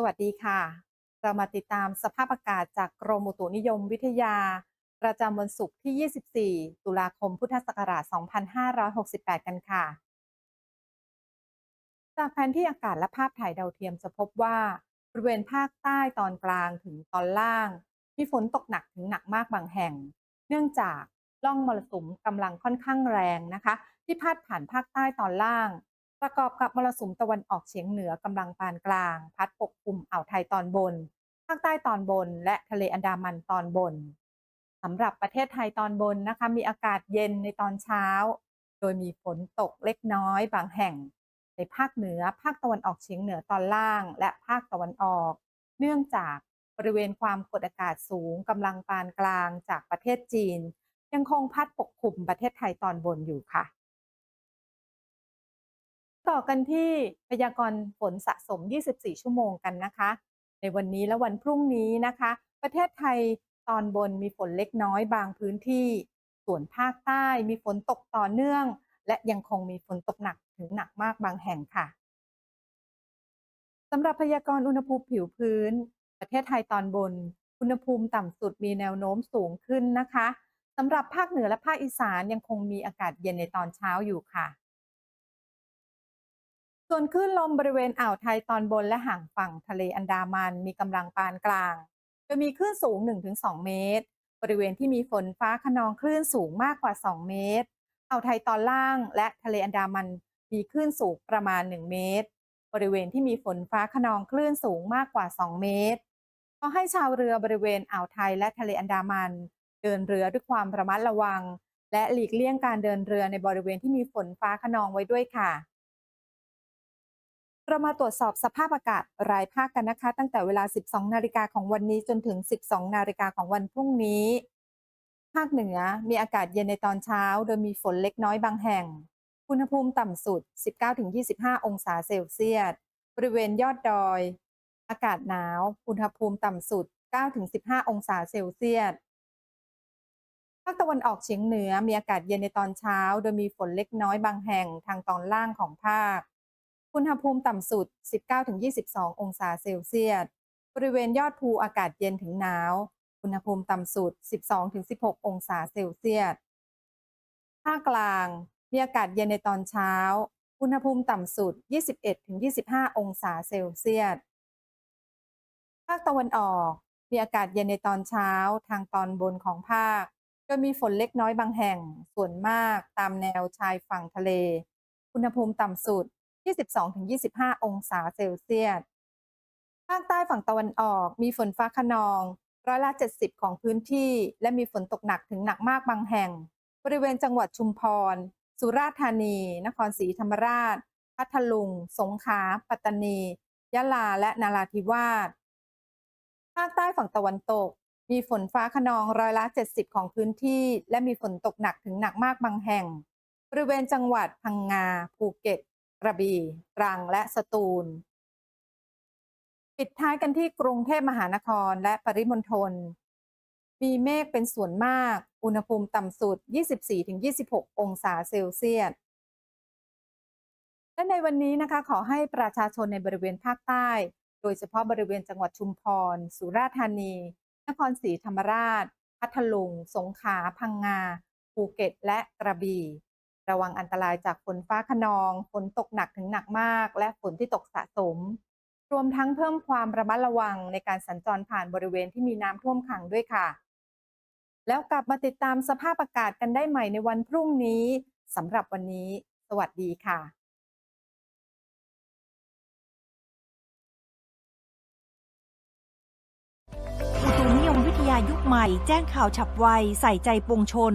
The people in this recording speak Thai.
สวัสดีค่ะ เรามาติดตามสภาพอากาศจากกรมอุตุนิยมวิทยา ประจำวันศุกร์ที่ 24 ตุลาคมพุทธศักราช 2568 กันค่ะ จากแผนที่อากาศและภาพถ่ายดาวเทียมจะพบว่าบริเวณภาคใต้ตอนกลางถึงตอนล่าง มีฝนตกหนักถึงหนักมากบางแห่ง เนื่องจากล่องมรสุมกำลังค่อนข้างแรงนะคะ ที่พาดผ่านภาคใต้ตอนล่าง ประกอบกับมรสุมตะวันออกเฉียงเหนือกำลังปานกลาง พัดปกคลุมอ่าวไทยตอนบน ภาคใต้ตอนบน และทะเลอันดามันตอนบนสำหรับประเทศไทยตอนบนนะคะมีอากาศเย็นในตอนเช้า โดยมีฝนตกเล็กน้อยบางแห่ง ในภาคเหนือ ภาคตะวันออกเฉียงเหนือตอนล่าง และภาคตะวันออก เนื่องจากบริเวณความกดอากาศสูงกำลังปานกลางจากประเทศจีน ยังคงพัดปกคลุมประเทศไทยตอนบนอยู่ค่ะ ต่อกันที่พยากรณ์ฝนสะสม 24 ชั่วโมงกันนะคะ ในวันนี้และวันพรุ่งนี้นะคะ ประเทศไทยตอนบนมีฝนเล็กน้อยบางพื้นที่ ส่วนภาคใต้มีฝนตกต่อเนื่อง และยังคงมีฝนตกหนักถึงหนักมากบางแห่งค่ะสำหรับพยากรณ์อุณหภูมิผิวพื้น ประเทศไทยตอนบน อุณหภูมิต่ำสุดมีแนวโน้มสูงขึ้นนะคะสำหรับภาคเหนือและภาคอีสานยังคงมีอากาศเย็นในตอนเช้าอยู่ค่ะ ส่วนคลื่นลมบริเวณอ่าวไทยตอนบนและห่างฝั่งทะเลอันดามันมีกำลังปานกลางโดยมีคลื่นสูง 1-2 เมตร บริเวณที่มีฝนฟ้าขนองคลื่นสูงมากกว่า 2 เมตร อ่าวไทยตอนล่างและทะเลอันดามันมีคลื่นสูงประมาณ 1 เมตร บริเวณที่มีฝนฟ้าขนองคลื่นสูงมากกว่า 2 เมตรขอให้ชาวเรือบริเวณอ่าวไทยและทะเลอันดามัน เดินเรือด้วยความระมัดระวัง และหลีกเลี่ยงการเดินเรือในบริเวณที่มีฝนฟ้าขนองไว้ด้วยค่ะ เรามาตรวจสอบสภาพอากาศรายภาคกันนะคะ ตั้งแต่เวลา 12 นาฬิกาของวันนี้จนถึง 12 นาฬิกาของวันพรุ่งนี้ ภาคเหนือมีอากาศเย็นในตอนเช้า โดยมีฝนเล็กน้อยบางแห่ง อุณหภูมิต่ำสุด 19-25 องศาเซลเซียส บริเวณยอดดอย อากาศหนาว อุณหภูมิต่ำสุด 9-15 องศาเซลเซียส ภาคตะวันออกเฉียงเหนือมีอากาศเย็นในตอนเช้า โดยมีฝนเล็กน้อยบางแห่งทางตอนล่างของภาค อุณหภูมิต่ำสุด 19-22 องศาเซลเซียส บริเวณยอดภูอากาศเย็นถึงหนาว อุณหภูมิต่ำสุด 12-16 องศาเซลเซียส ภาคกลาง มีอากาศเย็นในตอนเช้า อุณหภูมิต่ำสุด 21-25 องศาเซลเซียส ภาคตะวันออก มีอากาศเย็นในตอนเช้าทางตอนบนของภาค โดยมีฝนเล็กน้อยบางแห่ง ส่วนมากตามแนวชายฝั่งทะเล อุณหภูมิต่ำสุด 22-25 องศาเซลเซียส ภาคใต้ฝั่งตะวันออกมีฝนฟ้าขนอง ร้อยละ 70 ของพื้นที่ และมีฝนตกหนักถึงหนักมากบางแห่ง บริเวณจังหวัดชุมพร สุราษฎร์ธานี นครศรีธรรมราช พัทลุง สงขลา ปัตตานี ยะลา และนาราธิวาส ภาคใต้ฝั่งตะวันตก มีฝนฟ้าขนองร้อยละ 70 ของพื้นที่ และมีฝนตกหนักถึงหนักมากบางแห่ง บริเวณจังหวัดพังงา ภูเก็ต กระบี่ตรังและสตูล ปิดท้ายกันที่กรุงเทพมหานครและปริมณฑลมีเมฆเป็นส่วนมาก อุณหภูมิต่ำสุด 24-26 องศาเซลเซียส และในวันนี้นะคะขอให้ประชาชนในบริเวณภาคใต้ โดยเฉพาะบริเวณจังหวัดชุมพร สุราษฎร์ธานี นครศรีธรรมราช พัทลุง สงขลา พังงา ภูเก็ต และกระบี่ ระวังอันตรายจากฝนฟ้าขนอง ฝนตกหนักถึงหนักมาก และฝนที่ตกสะสม รวมทั้งเพิ่มความระมัดระวังในการสัญจรผ่านบริเวณที่มีน้ำท่วมขังด้วยค่ะ แล้วกลับมาติดตามสภาพอากาศกันได้ใหม่ในวันพรุ่งนี้สำหรับวันนี้ สวัสดีค่ะอุตุนิยมวิทยายุคใหม่ แจ้งข่าวฉับไว ใส่ใจปวงชน